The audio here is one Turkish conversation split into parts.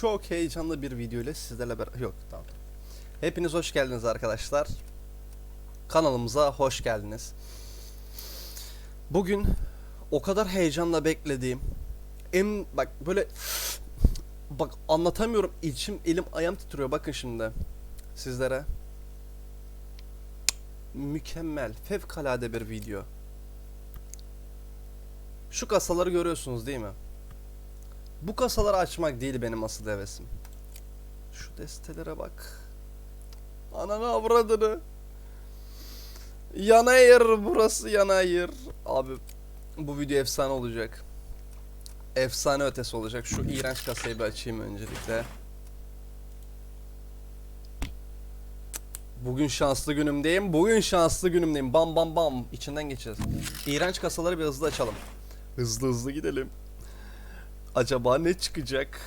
çok heyecanlı bir video ile sizlerle beraber... Yok tamam. Hepiniz hoş geldiniz arkadaşlar. Kanalımıza hoş geldiniz. Bugün o kadar heyecanla beklediğim em bak böyle bak anlatamıyorum içim elim ayağım titriyor bakın şimdi sizlere mükemmel fevkalade bir video şu kasaları görüyorsunuz değil mi bu kasaları açmak değil benim asıl hevesim şu destelere bak ananı avradını Yanayır burası yanayır abi bu video efsane olacak efsane ötesi olacak. Şu iğrenç kasayı bir açayım öncelikle. Bugün şanslı günümdeyim. Bugün şanslı günümdeyim. Bam bam bam. İçinden geçeceğiz. İğrenç kasaları bir hızlı açalım. Hızlı hızlı gidelim. Acaba ne çıkacak?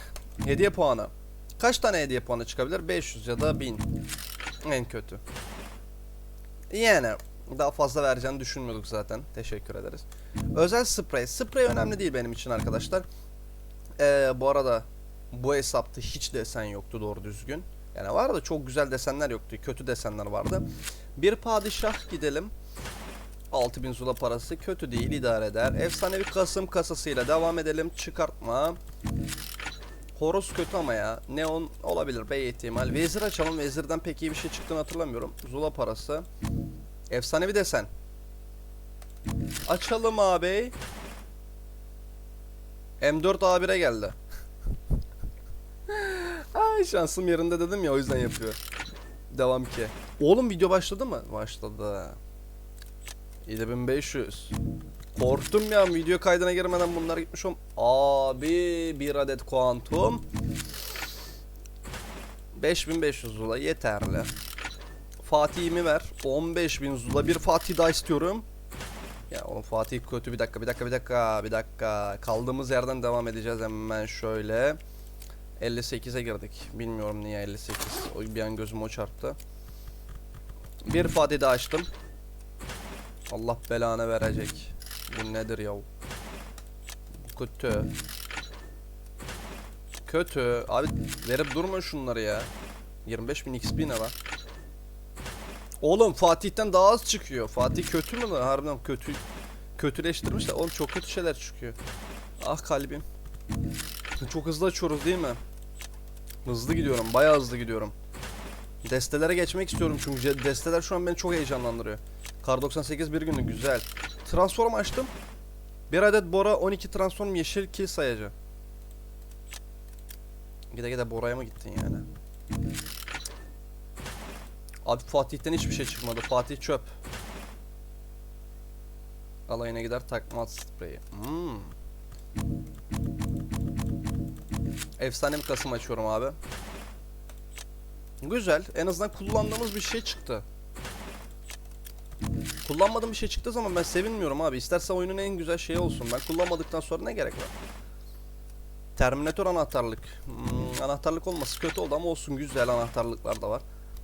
Hediye puanı. Kaç tane hediye puanı çıkabilir? 500 ya da 1000. En kötü. Yani daha fazla vereceğini düşünmüyorduk zaten. Teşekkür ederiz. Özel sprey. Sprey önemli değil benim için arkadaşlar. Ee, bu arada bu hesapta hiç desen yoktu doğru düzgün. Yani vardı çok güzel desenler yoktu. Kötü desenler vardı. Bir padişah gidelim. 6000 zula parası kötü değil idare eder. Efsanevi Kasım kasasıyla devam edelim. Çıkartma. Horoz kötü ama ya. Neon olabilir bey ihtimal. Vezir açalım. Vezirden pek iyi bir şey çıktığını hatırlamıyorum. Zula parası. Efsanevi desen. Açalım abi. M4 A1'e geldi. Ay şansım yerinde dedim ya o yüzden yapıyor. Devam ki. Oğlum video başladı mı? Başladı. 7500. Korktum ya video kaydına girmeden bunlar gitmiş om. Abi bir adet kuantum. 5500 zula yeterli. Fatih'imi ver. 15000 zula bir Fatih daha istiyorum. Ya oğlum Fatih kötü bir dakika bir dakika bir dakika bir dakika. Kaldığımız yerden devam edeceğiz hemen şöyle. 58'e girdik. Bilmiyorum niye 58. O bir an gözüm o çarptı. Bir Fatih daha açtım. Allah belanı verecek. Bu nedir ya? Kötü. Kötü. Abi verip durma şunları ya. 25.000 XP ne lan? Oğlum Fatih'ten daha az çıkıyor. Fatih kötü mü lan? Harbiden kötü. Kötüleştirmiş de oğlum çok kötü şeyler çıkıyor. Ah kalbim. Çok hızlı açıyoruz değil mi? Hızlı gidiyorum. Bayağı hızlı gidiyorum. Destelere geçmek istiyorum çünkü desteler şu an beni çok heyecanlandırıyor. Kar 98 bir günlük güzel. Transform açtım. Bir adet Bora 12 transform yeşil kill sayacı. Gide gide Bora'ya mı gittin yani? Abi Fatih'ten hiçbir şey çıkmadı. Fatih çöp. Alayına gider takma spreyi. Hmm. Efsane bir kasım açıyorum abi. Güzel. En azından kullandığımız bir şey çıktı. Kullanmadığım bir şey çıktığı zaman ben sevinmiyorum abi. İsterse oyunun en güzel şeyi olsun. Ben kullanmadıktan sonra ne gerek var? Terminator anahtarlık. Hmm, anahtarlık olması kötü oldu ama olsun güzel anahtarlıklar da var.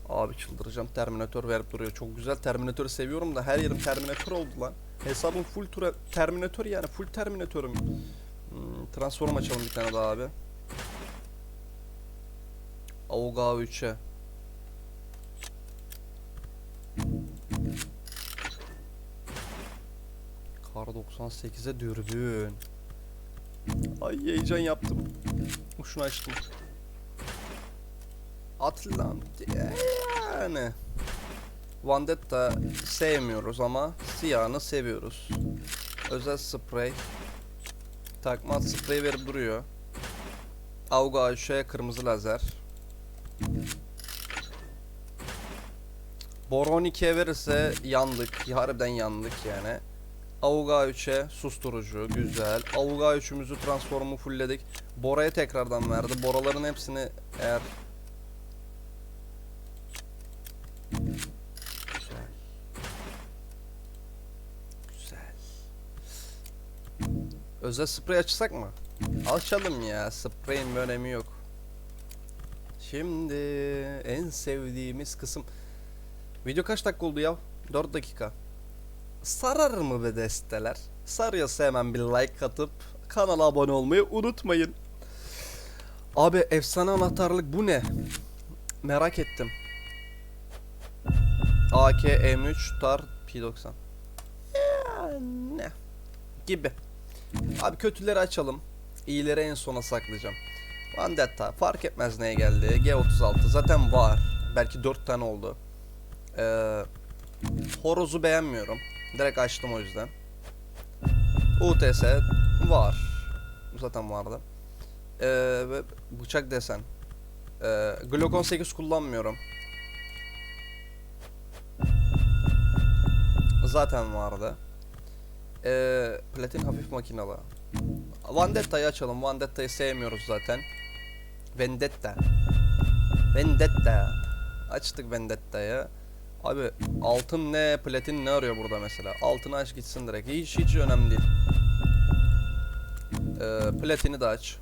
Abi çıldıracağım Terminator verip duruyor. Çok güzel Terminator'u seviyorum da her yerim Terminator oldu lan. Hesabım full Terminator yani full Terminator'um. Hmm, transform açalım bir tane daha abi. Auga 3'e. Kar 98'e dürbün. Ay heyecan yaptım. Şunu açtım. Atlantia yani. Vendetta sevmiyoruz ama siyahını seviyoruz. Özel sprey. Takma sprey verip duruyor. Auga Ayşe kırmızı lazer. Boron 2'ye verirse yandık. Harbiden yandık yani. Auga 3'e susturucu güzel. Auga 3'ümüzü transformu fullledik. Bora'ya tekrardan verdi. Boraların hepsini eğer Güzel. Güzel. Özel sprey açsak mı? Açalım ya. Spreyin bir önemi yok. Şimdi en sevdiğimiz kısım. Video kaç dakika oldu ya? 4 dakika. Sarar mı be desteler? Sarıyorsa hemen bir like atıp kanala abone olmayı unutmayın. Abi efsane anahtarlık bu ne? Merak ettim. AK M3 Tar P90. Ya, ne? Gibi. Abi kötüleri açalım. İyileri en sona saklayacağım. Vendetta fark etmez neye geldi. G36 zaten var. Belki 4 tane oldu. Ee, Horoz'u beğenmiyorum. Direkt açtım o yüzden. UTS var. Zaten vardı. Ee, bıçak desen. Ee, Glock 18 kullanmıyorum. Zaten vardı. Ee, platin hafif makinalı. Vendetta'yı açalım. Vendetta'yı sevmiyoruz zaten. Vendetta. Vendetta. Açtık Vendetta'yı. Abi altın ne, platin ne arıyor burada mesela? Altını aç gitsin direkt. Hiç hiç önemli değil. Ee, platini de aç.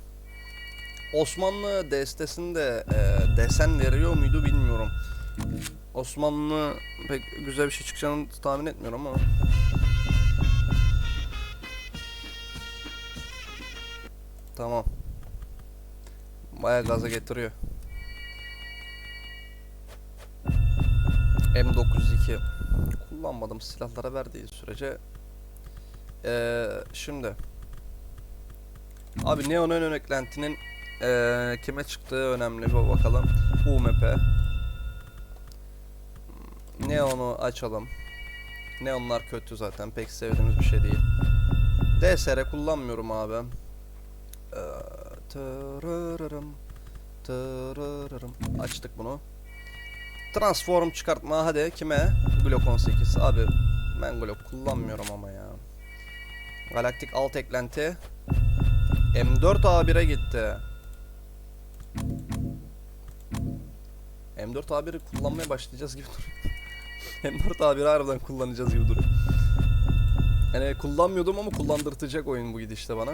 Osmanlı destesinde e, desen veriyor muydu bilmiyorum. Osmanlı pek güzel bir şey çıkacağını tahmin etmiyorum ama. Tamam. Baya gaza getiriyor. M902 kullanmadım silahlara verdiği sürece. Ee, şimdi Abi Neon ön eklentinin ee, kime çıktığı önemli bir bakalım. UMP. Neon'u açalım. Neonlar kötü zaten pek sevdiğimiz bir şey değil. DSR kullanmıyorum abi. Ee, tırırırım, tırırırım. Açtık bunu. Transform çıkartma hadi kime? Glock 18 abi ben Glock kullanmıyorum ama ya. Galaktik alt eklenti. M4 A1'e gitti. M4 A1'i kullanmaya başlayacağız gibi duruyor. M4 A1'i harbiden kullanacağız gibi duruyor. Yani kullanmıyordum ama kullandırtacak oyun bu gidişte bana.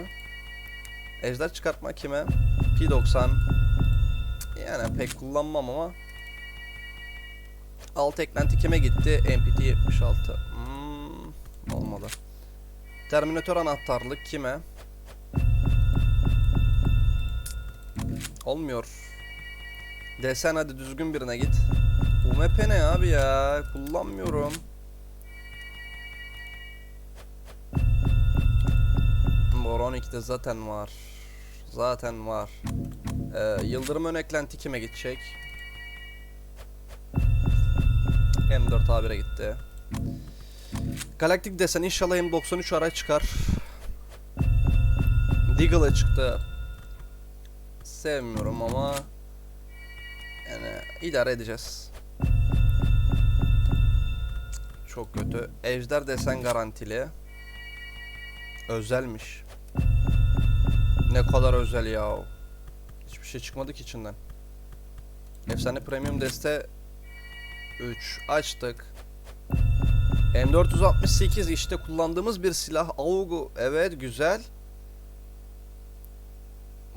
Ejder çıkartma kime? P90. Yani pek kullanmam ama. Alt eklenti kime gitti? MPT 76. Hmm, olmadı. Terminator anahtarlık kime? Olmuyor. Desen hadi düzgün birine git. UMP ne abi ya? Kullanmıyorum. Boron 2'de zaten var. Zaten var. Ee, Yıldırım ön eklenti kime gidecek? M4 A1'e gitti. Galaktik desen inşallah M93 ara çıkar. Deagle'a çıktı. Sevmiyorum ama yani idare edeceğiz. Çok kötü. Ejder desen garantili. Özelmiş. Ne kadar özel ya. Hiçbir şey çıkmadı ki içinden. Efsane premium deste 3 açtık. M468 işte kullandığımız bir silah. Augu evet güzel.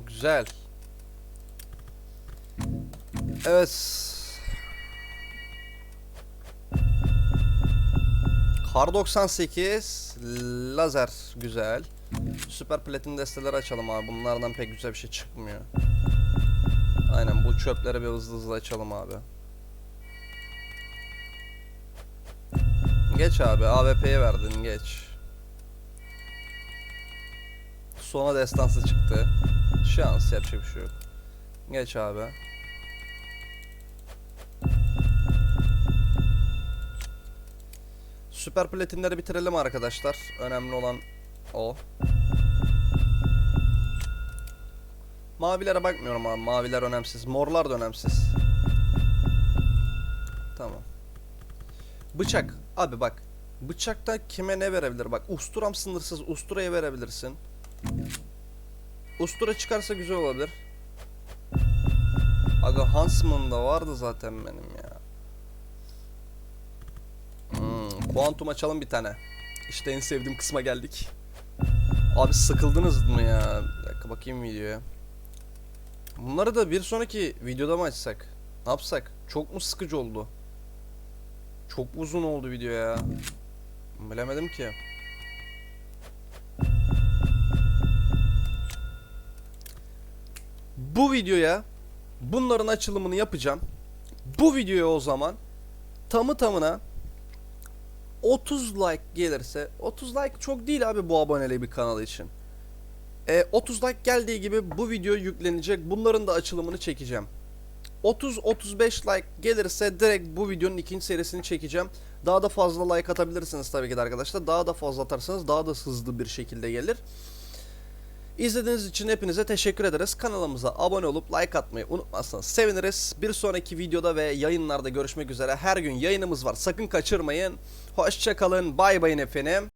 Güzel. Evet. Kar 98 lazer güzel. Süper platin desteleri açalım abi. Bunlardan pek güzel bir şey çıkmıyor. Aynen bu çöpleri bir hızlı hızlı açalım abi. Geç abi AWP'ye verdin geç. Sona destansı çıktı. Şans yapacak bir şey yok. Geç abi. Süper platinleri bitirelim arkadaşlar. Önemli olan o. Mavilere bakmıyorum abi. Maviler önemsiz. Morlar da önemsiz. Tamam. Bıçak. Abi bak. Bıçakta kime ne verebilir? Bak usturam sınırsız. Usturaya verebilirsin. Ustura çıkarsa güzel olabilir. Aga Huntsman da vardı zaten benim ya. Hmm, Quantum açalım bir tane. İşte en sevdiğim kısma geldik. Abi sıkıldınız mı ya? Bir dakika bakayım videoya. Bunları da bir sonraki videoda mı açsak? Ne yapsak? Çok mu sıkıcı oldu? Çok uzun oldu video ya. Bilemedim ki. Bu videoya bunların açılımını yapacağım. Bu videoya o zaman tamı tamına 30 like gelirse 30 like çok değil abi bu aboneli bir kanal için. E, 30 like geldiği gibi bu video yüklenecek. Bunların da açılımını çekeceğim. 30-35 like gelirse direkt bu videonun ikinci serisini çekeceğim. Daha da fazla like atabilirsiniz tabii ki de arkadaşlar. Daha da fazla atarsanız daha da hızlı bir şekilde gelir. İzlediğiniz için hepinize teşekkür ederiz. Kanalımıza abone olup like atmayı unutmazsanız seviniriz. Bir sonraki videoda ve yayınlarda görüşmek üzere. Her gün yayınımız var. Sakın kaçırmayın. Hoşçakalın. Bay bayın efendim.